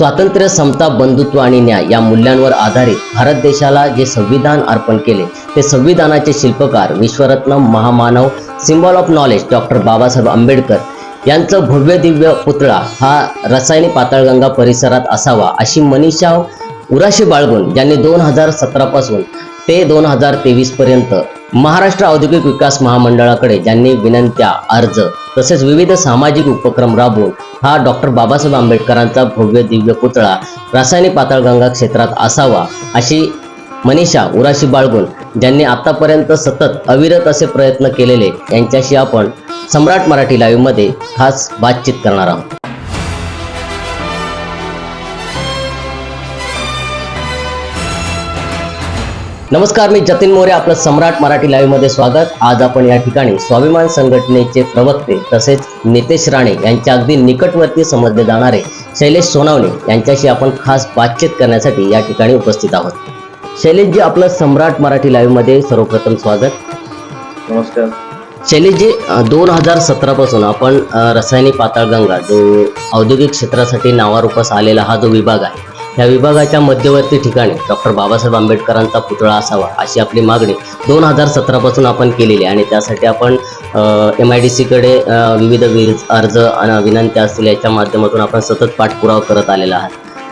स्वातंत्र्य समता बंधुत्व आणि न्याय या मूल्यांवर आधारित भारत देशाला जे संविधान अर्पण केले ते संविधानाचे शिल्पकार विश्वरत्न महामानव symbol of knowledge doctor Babasaheb Ambedkar यांचं भव्य दिव्य पुतळा हा रसायनी पाताळगंगा परिसरात असावा अशी मनीषा उराशी बाळगून यांनी दोन हजार सतरापासून ते दोन हजार तेवीसपर्यंत महाराष्ट्र औद्योगिक विकास महामंडळाकडे ज्यांनी विनंत्या अर्ज तसेच विविध सामाजिक उपक्रम राबवून हा डॉक्टर बाबासाहेब आंबेडकरांचा भव्य दिव्य पुतळा रासायनिक पाताळगंगा क्षेत्रात असावा अशी मनीषा उराशी बाळगून ज्यांनी आतापर्यंत सतत अविरत असे प्रयत्न केलेले यांच्याशी आपण सम्राट मराठी लाईव्हमध्ये खास बातचीत करणार आहोत. नमस्कार मी जतीन मोरे. आपलं सम्राट मराठी लाईव्हमध्ये स्वागत. आज आपण या ठिकाणी स्वाभिमान संघटनेचे प्रवक्ते तसेच नितेश राणे यांच्या अगदी निकटवर्ती समजले जाणारे शैलेश सोनावणे यांच्याशी आपण खास बातचीत करण्यासाठी या ठिकाणी उपस्थित आहोत. शैलेशजी आपलं सम्राट मराठी लाईव्हमध्ये सर्वप्रथम स्वागत. नमस्कार. शैलेशजी दोन हजार सतरापासून आपण अ, रासायनिक पाताळगंगा जो औद्योगिक क्षेत्रासाठी नावारूपास आलेला हा जो विभाग आहे या विभागाच्या मध्यवर्ती ठिकाणी डॉक्टर बाबासाहेब आंबेडकरांचा पुतळा असावा अशी आपली मागणी दोन हजार सतरापासून आपण केलेली आणि त्यासाठी आपण एम आय डी सीकडे विविध अर्ज विनंत्या असतील याच्या माध्यमातून आपण सतत पाठपुरावा करत आलेला आहात.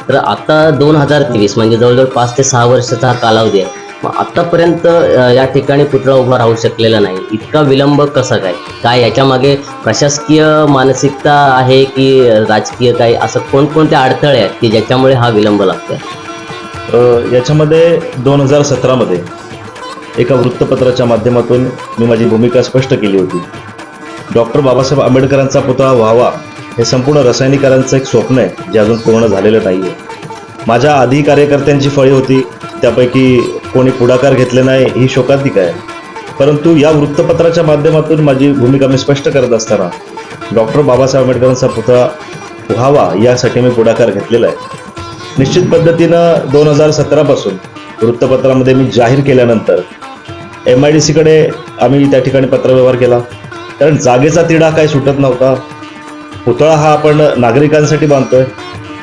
तर आता दोन हजार तेवीस म्हणजे जवळजवळ पाच ते सहा वर्षाचा हा कालावधी आहे. मग आतापर्यंत या ठिकाणी पुतळा उभा राहू शकलेला नाही. इतका विलंब कसा काय? काय याच्या मागे प्रशासकीय मानसिकता आहे की राजकीय काय? असं कोणकोणते अडथळे आहेत की ज्याच्यामुळे हा विलंब लागतोय? याच्यामध्ये दोन हजार सतरामध्ये एका वृत्तपत्राच्या माध्यमातून मी माझी भूमिका स्पष्ट केली होती. डॉक्टर बाबासाहेब आंबेडकरांचा पुतळा व्हावा हे संपूर्ण रसायनिकांचं एक स्वप्न आहे जे अजून पूर्ण झालेलं नाही आहे माझ्या आधी कार्यकर्त्यांची फळी होती त्यापैकी कोणी पुढाकार घेतले नाही ही शोकांतिक आहे. परंतु या वृत्तपत्राच्या माध्यमातून माझी भूमिका मी स्पष्ट करत असताना डॉक्टर बाबासाहेब आंबेडकरांचा पुतळा व्हावा यासाठी मी पुढाकार घेतलेला आहे. निश्चित पद्धतीनं दोन हजार सतरापासून वृत्तपत्रामध्ये मी जाहीर केल्यानंतर एम आय डी सीकडे आम्ही त्या ठिकाणी पत्रव्यवहार केला. कारण जागेचा तिढा काही सुटत नव्हता. पुतळा हा आपण नागरिकांसाठी बांधतोय.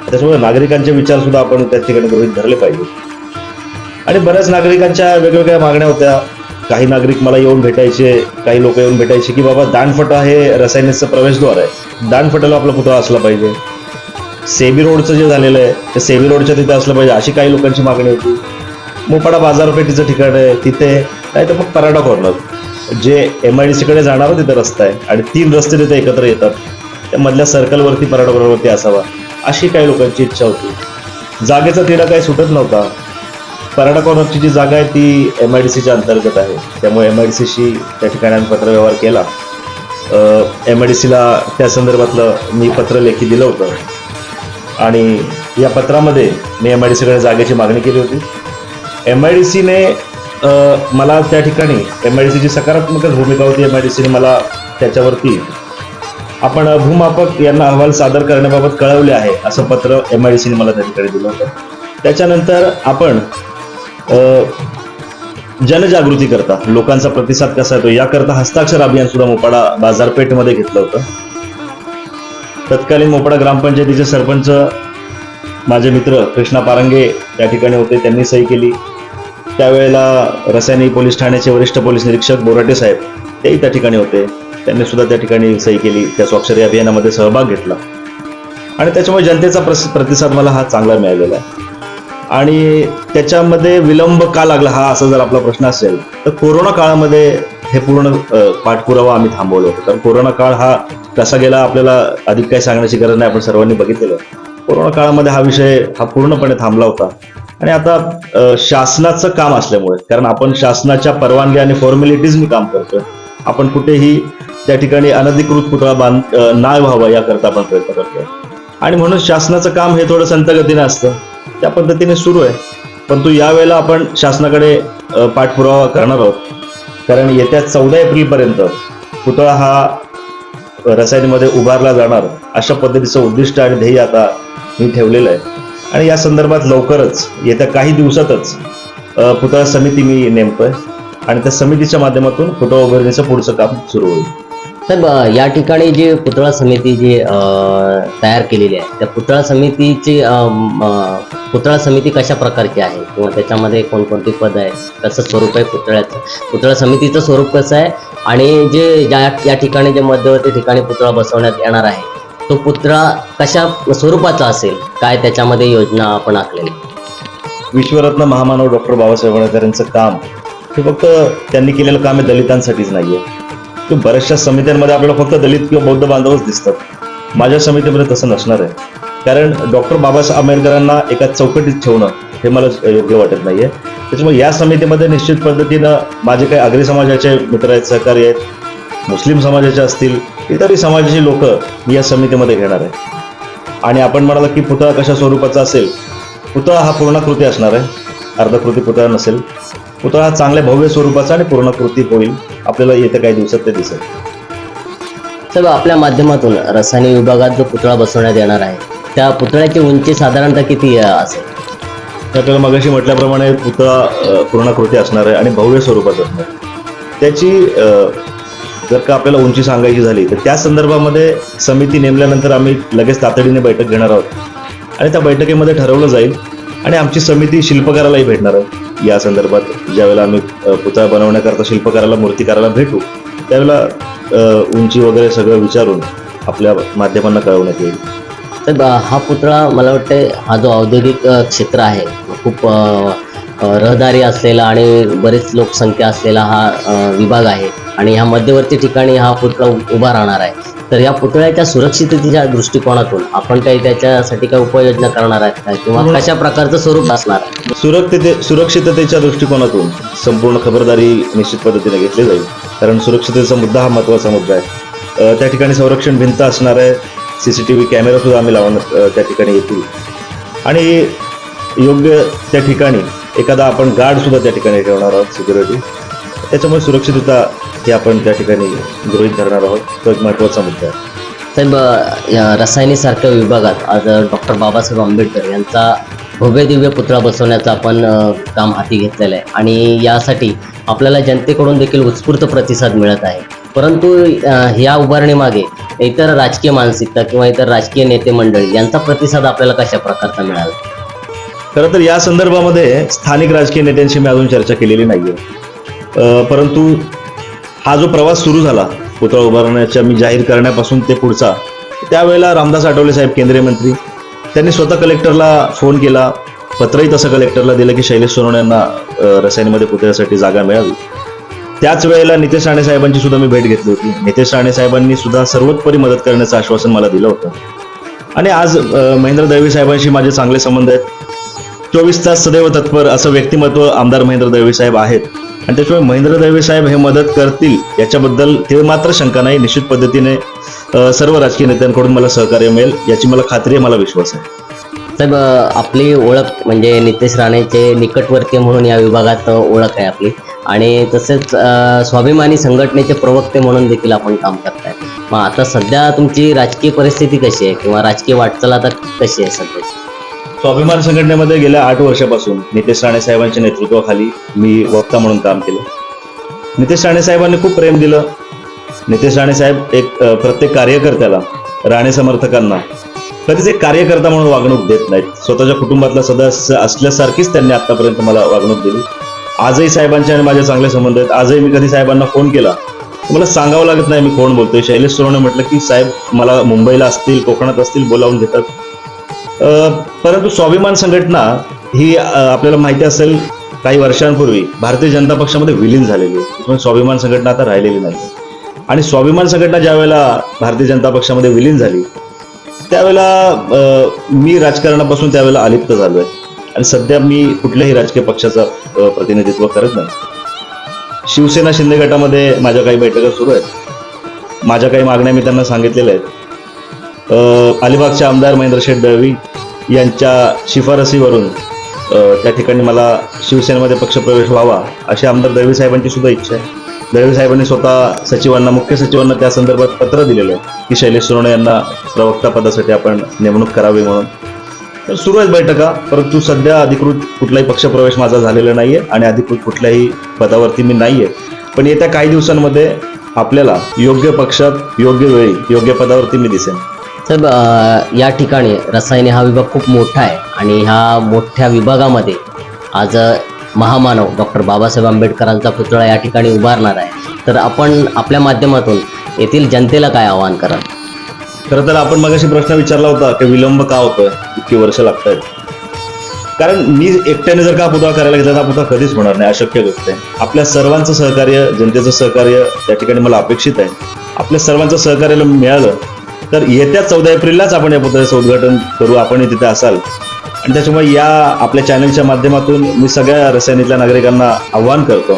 त्याच्यामुळे नागरिकांचे विचारसुद्धा आपण त्या ठिकाणी गृहीत धरले पाहिजे. आणि बऱ्याच नागरिकांच्या वेगवेगळ्या मागण्या होत्या. काही नागरिक मला येऊन भेटायचे काही लोक येऊन भेटायचे की बाबा दानफटा हे रसायनाचं प्रवेशद्वार आहे. दानफटाला आपला पुतळा असला पाहिजे? सेबी रोडचं जे झालेलं आहे ते सेबी रोडच्या तिथे असलं पाहिजे अशी काही लोकांची मागणी होती. मोपाडा बाजारपेठेचं ठिकाण आहे तिथे नाही तर मग पराडा कॉर्नर जे एम आय डी सीकडे जाणार तिथे रस्ता आहे आणि तीन रस्ते तिथे एकत्र येतात. त्या मधल्या सर्कलवरती पराडा कॉर्नरवरती असावा अशी काही लोकांची इच्छा होती. जागेचा तिढा काही सुटत नव्हता. पराठा कॉर्नरची जी जागा आहे ती एम आय डी सीच्या अंतर्गत आहे. त्यामुळे एम आय डी सीशी त्या ठिकाणी आम्ही पत्रव्यवहार केला. एम आय डी सीला त्या संदर्भातलं मी पत्र लेखी दिलं होतं. आणि या पत्रामध्ये मी एम आय डी सीकडे जागेची मागणी केली होती. एम आय डी सीने मला त्या ठिकाणी एम आय डी सीची सकारात्मकच भूमिका होती. एम आय डी सीने मला त्याच्यावरती आपण भूमापक यांना अहवाल सादर करण्याबाबत कळवले आहे असं पत्र एम आय डी सीने मला त्या ठिकाणी दिलं होतं. त्याच्यानंतर आपण जनजागृती करता. लोकांचा प्रतिसाद कसा येतो याकरता हस्ताक्षर अभियान सुद्धा मोपाडा बाजारपेठमध्ये घेतलं होतं. तत्कालीन मोपाडा ग्रामपंचायतीचे सरपंच माझे मित्र कृष्णा पारंगे त्या ठिकाणी होते. त्यांनी सही केली. त्यावेळेला रसायनी पोलीस ठाण्याचे वरिष्ठ पोलीस निरीक्षक बोराटे साहेब तेही त्या ठिकाणी होते. त्यांनी सुद्धा त्या ठिकाणी सही केली. त्या स्वाक्षरी अभियानामध्ये सहभाग घेतला. आणि त्याच्यामुळे जनतेचा प्रतिसाद मला हा चांगला मिळालेला आहे. आणि त्याच्यामध्ये विलंब का लागला हा असा जर आपला प्रश्न असेल तर कोरोना काळामध्ये हे पूर्ण पाठपुरावा आम्ही थांबवलं होतो. कारण कोरोना काळ हा कसा गेला आपल्याला अधिक काही सांगण्याची गरज नाही आपण सर्वांनी बघितलेलं. कोरोना काळामध्ये हा विषय हा पूर्णपणे थांबला होता. आणि आता शासनाचं काम असल्यामुळे कारण आपण शासनाच्या परवानगी आणि फॉर्मॅलिटीजनी काम करतोय आपण कुठेही त्या ठिकाणी अनधिकृत पुतळा बांध अ, नाही व्हावा याकरता आपण प्रयत्न करतोय. आणि म्हणून शासनाचं काम हे थोडं संतगतीनं असतं. त्या पद्धतीने सुरू आहे. परंतु यावेळेला आपण शासनाकडे पाठपुरावा करणार आहोत. कारण येत्या चौदा एप्रिलपर्यंत पुतळा हा रसायनीमध्ये उभारला जाणार. अशा पद्धतीचं उद्दिष्ट आणि ध्येय आता मी ठेवलेलं आहे. आणि या संदर्भात लवकरच येत्या काही दिवसातच पुतळा समिती मी नेमतोय. आणि त्या समितीच्या माध्यमातून पुतळा उभारणीचं पुढचं काम सुरू होईल. साहेब या ठिकाणी जी पुतळा समिती जी तयार केलेली आहे त्या पुतळा समितीची पुतळा समिती कशा प्रकारची आहे? किंवा त्याच्यामध्ये कोणकोणती पद आहे कसं स्वरूप आहे पुतळ्याचं? पुतळा समितीचं स्वरूप कसं आहे? आणि जे ज्या या ठिकाणी जे मध्यवर्ती ठिकाणी पुतळा बसवण्यात येणार आहे तो पुतळा कशा स्वरूपाचा असेल? काय त्याच्यामध्ये योजना आपण आखलेली विश्वरत्न महामानव डॉक्टर बाबासाहेब आंबेडकर यांचं काम हे फक्त त्यांनी केलेलं काम हे दलितांसाठीच नाहीये. की बऱ्याचशा समित्यांमध्ये आपल्याला फक्त दलित किंवा बौद्ध बांधवच दिसतात. माझ्या समितीमध्ये तसं नसणार आहे. कारण डॉक्टर बाबासाहेब आंबेडकरांना एका चौकटीत ठेवणं हे मला योग्य वाटत नाहीये. त्याच्यामुळे या समितीमध्ये निश्चित पद्धतीनं माझे काही आगरी समाजाचे मित्र आहेत सहकारी आहेत मुस्लिम समाजाचे असतील इतरही समाजाची लोक मी या समितीमध्ये घेणार आहे. आणि आपण म्हणाला की पुतळा कशा स्वरूपाचा असेल पुतळा हा पूर्णाकृती असणार आहे. अर्धकृती पुतळा नसेल. पुतळा हा चांगल्या भव्य स्वरूपाचा आणि पूर्णाकृती होईल. आपल्याला येत्या काही दिवसात ते दिसेल. साहेब आपल्या माध्यमातून रसायन विभागात जो पुतळा बसवण्यात येणार आहे त्या पुतळ्याची उंची साधारणतः किती असेल? तर आपल्याला मगाशी म्हटल्याप्रमाणे पुतळा अ, पूर्णाकृती असणार आहे आणि भव्य स्वरूपाचा असणार आहे. त्याची अ, जर का आपल्याला उंची सांगायची झाली तर त्या संदर्भामध्ये समिती नेमल्यानंतर आम्ही लगेच तातडीने बैठक घेणार आहोत. आणि त्या बैठकीमध्ये ठरवलं जाईल आणि आमची समिती शिल्पकारालाही भेटणार आहे. या संदर्भात ज्यावेळेला आम्ही पुतळा बनवण्याकरता शिल्पकाराला मूर्तिकाराला भेटू त्यावेळेला उंची वगैरे सगळं विचारून आपल्या माध्यमांना कळवण्यात येईल. तर हा पुतळा मला वाटते हा जो औद्योगिक क्षेत्र आहे खूप रहदारी असलेला आणि बरीच लोकसंख्या असलेला हा विभाग आहे आणि ह्या मध्यवर्ती ठिकाणी हा पुतळा उभा राहणार आहे. तर या पुतळ्याच्या सुरक्षिततेच्या दृष्टिकोनातून आपण काही त्याच्यासाठी काही उपाययोजना करणार आहेत का? किंवा कशा प्रकारचं स्वरूप असणार? आहे सुरक्षिते सुरक्षिततेच्या दृष्टिकोनातून संपूर्ण खबरदारी निश्चित पद्धतीने घेतली जाईल. कारण सुरक्षिततेचा मुद्दा हा महत्त्वाचा मुद्दा आहे. त्या ठिकाणी संरक्षण भिंत असणार आहे. C C T V camera सुद्धा आम्ही लावण्यात त्या ठिकाणी येतील. आणि योग्य त्या ठिकाणी एखादा आपण गार्ड सुद्धा त्या ठिकाणी ठेवणार आहोत सिक्युरिटी त्याच्यामुळे सुरक्षितता ही आपण त्या ठिकाणी गृहीत धरणार आहोत. तो एक महत्त्वाचा मुद्दा आहे. साहेब या रसायनशास्त्र विभागात आज डॉक्टर बाबासाहेब आंबेडकर यांचा भव्य दिव्य पुतळा बसवण्याचं आपण काम हाती घेतलेलं आहे. आणि यासाठी आपल्याला जनतेकडून देखील उत्स्फूर्त प्रतिसाद मिळत आहे. परंतु ह्या उभारणीमागे इतर राजकीय मानसिकता किंवा इतर राजकीय नेते मंडळी यांचा प्रतिसाद आपल्याला कशा प्रकारचा मिळाला? खरं तर या संदर्भामध्ये स्थानिक राजकीय नेत्यांशी मी अजून चर्चा केलेली नाहीये. अ, परंतु हा जो प्रवास सुरू झाला पुतळा उभारण्याच्या मी जाहीर करण्यापासून ते पुढचा त्यावेळेला रामदास आठवले साहेब केंद्रीय मंत्री त्यांनी स्वतः कलेक्टरला फोन केला पत्रही तसं कलेक्टरला दिलं की शैलेश सोनवणे यांना रसायनमध्ये पुतळ्यासाठी जागा मिळावी. त्याच वेळेला नितेश राणे साहेबांची सुद्धा मी भेट घेतली होती. नितेश राणे साहेबांनी सुद्धा सर्वोत्परी मदत करण्याचं आश्वासन मला दिलं होतं. आणि आज महेंद्र दळवी साहेबांशी माझे चांगले संबंध आहेत. चोवीस तास सदैव तत्पर असं व्यक्तिमत्व आमदार महेंद्र दळवी साहेब आहेत. आणि त्याच्यामुळे महेंद्र दळवी साहेब हे मदत करतील याच्याबद्दल ते मात्र शंका नाही. निश्चित पद्धतीने सर्व राजकीय नेत्यांकडून मला सहकार्य मिळेल याची मला खात्री आहे मला विश्वास आहे. साहेब आपली ओळख म्हणजे नितेश राणेचे निकटवर्तीय म्हणून या विभागात ओळख आहे आपली. आणि तसेच स्वाभिमानी संघटनेचे प्रवक्ते म्हणून देखील आपण काम करताय. मग आता सध्या तुमची राजकीय परिस्थिती कशी आहे? किंवा राजकीय वाटचाल आता कशी आहे सध्याची? स्वाभिमान संघटनेमध्ये गेल्या आठ वर्षापासून नितेश राणे साहेबांच्या नेतृत्वाखाली मी वक्ता म्हणून काम केलं. नितेश राणे साहेबांनी खूप प्रेम दिलं. नितेश राणे साहेब एक प्रत्येक कार्यकर्त्याला राणे समर्थकांना कधीच एक कार्यकर्ता म्हणून वागणूक देत नाहीत. स्वतःच्या कुटुंबातला सदस्य असल्यासारखीच त्यांनी आतापर्यंत मला वागणूक दिली. आजही साहेबांचे आणि माझे चांगले संबंध आहेत. आजही मी कधी साहेबांना फोन केला मला सांगावं लागत नाही मी कोण बोलतोय. शैलेश सोनवणे म्हटलं की साहेब मला मुंबईला असतील कोकणात असतील बोलावून घेतात परंतु स्वाभिमान संघटना ही आपल्याला माहिती असेल काही वर्षांपूर्वी भारतीय जनता पक्षामध्ये विलीन झालेली आहे. स्वाभिमान संघटना आता राहिलेली नाही. आणि स्वाभिमान संघटना ज्यावेळेला भारतीय जनता पक्षामध्ये विलीन झाली त्यावेळेला मी राजकारणापासून त्यावेळेला अलिप्त झालो आहे आणि सध्या मी कुठल्याही राजकीय पक्षाचा प्रतिनिधित्व करत नाही. शिवसेना शिंदे गटामध्ये माझ्या काही बैठका सुरू आहेत. माझ्या काही मागण्या मी त्यांना सांगितलेल्या आहेत. अलिबागचे आमदार महेंद्र शेठ दळवी यांच्या शिफारसीवरून त्या ठिकाणी मला शिवसेनेमध्ये पक्षप्रवेश व्हावा अशी आमदार दळवी साहेबांची सुद्धा इच्छा आहे. दळवी साहेबांनी स्वतः सचिवांना मुख्य सचिवांना त्या संदर्भात पत्र दिलेलं आहे की शैलेश सोनवणे यांना प्रवक्ता पदासाठी आपण नेमणूक करावी म्हणून. तर सुरू आहेत बैठका परंतु सध्या अधिकृत कुठलाही पक्षप्रवेश माझा झालेला नाहीये आणि अधिकृत कुठल्याही पदावरती मी नाहीये. पण येत्या काही दिवसांमध्ये आपल्याला योग्य पक्षात योग्य वेळी योग्य पदावरती मी दिसेन. साहेब या ठिकाणी रसायने हा विभाग खूप मोठा आहे आणि ह्या मोठ्या विभागामध्ये आज महामानव डॉक्टर बाबासाहेब आंबेडकरांचा पुतळा या ठिकाणी उभारणार आहे. तर आपण आपल्या माध्यमातून येथील जनतेला काय आवाहन कराल? खरं तर आपण मगाशी प्रश्न विचारला होता की विलंब का होतोय? इतकी वर्ष लागत आहेत कारण मी एकट्याने जर का पुतळा करायला घेतला तर हा पुतळा कधीच होणार नाही. अशक्य गोष्ट आहे. आपल्या सर्वांचं सहकार्य जनतेचं सहकार्य त्या ठिकाणी मला अपेक्षित आहे. आपल्या सर्वांचं सहकार्य मिळालं तर येत्या चौदा एप्रिललाच आपण या पुतळ्याचं उद्घाटन करू. आपणही तिथे असाल. आणि त्याच्यामुळे या आपल्या चॅनलच्या माध्यमातून मी सगळ्या रसायनीतल्या नागरिकांना आव्हान करतो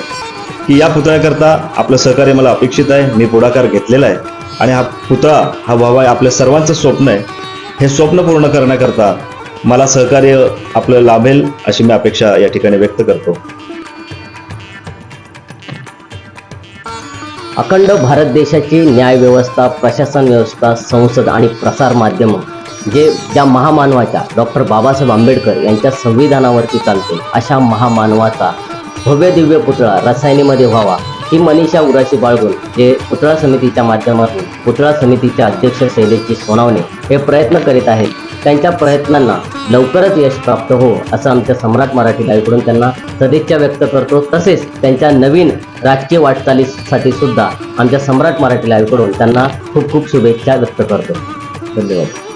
की या पुतळ्याकरता आपलं सहकार्य मला अपेक्षित आहे. मी पुढाकार घेतलेला आहे. आणि हा पुतळा हा व्हावा आपल्या सर्वांचं स्वप्न आहे. हे स्वप्न पूर्ण करण्याकरता मला सहकार्य आपलं लाभेल अशी मी अपेक्षा या ठिकाणी व्यक्त करतो. अखंड भारत देशाची न्यायव्यवस्था प्रशासन व्यवस्था संसद आणि प्रसार माध्यम जे ज्या महामानवाच्या डॉक्टर बाबासाहेब आंबेडकर यांच्या संविधानावरती चालते अशा महामानवाचा भव्य दिव्य पुतळा रसायनीमध्ये व्हावा ही मनीषा उराशी बाळगून जे पुतळा समितीच्या माध्यमातून पुतळा समितीचे अध्यक्ष शैलेशजी सोनावणे हे प्रयत्न करीत आहेत. त्यांच्या प्रयत्नांना लवकरच यश प्राप्त हो असं आमच्या सम्राट मराठी लाईव्हकडून त्यांना सदिच्छा व्यक्त करतो. तसेच त्यांच्या नवीन राजकीय वाटचालीसाठी सुद्धा आमच्या सम्राट मराठी लाईव्हकडून त्यांना खूप खूप शुभेच्छा व्यक्त करतो. धन्यवाद.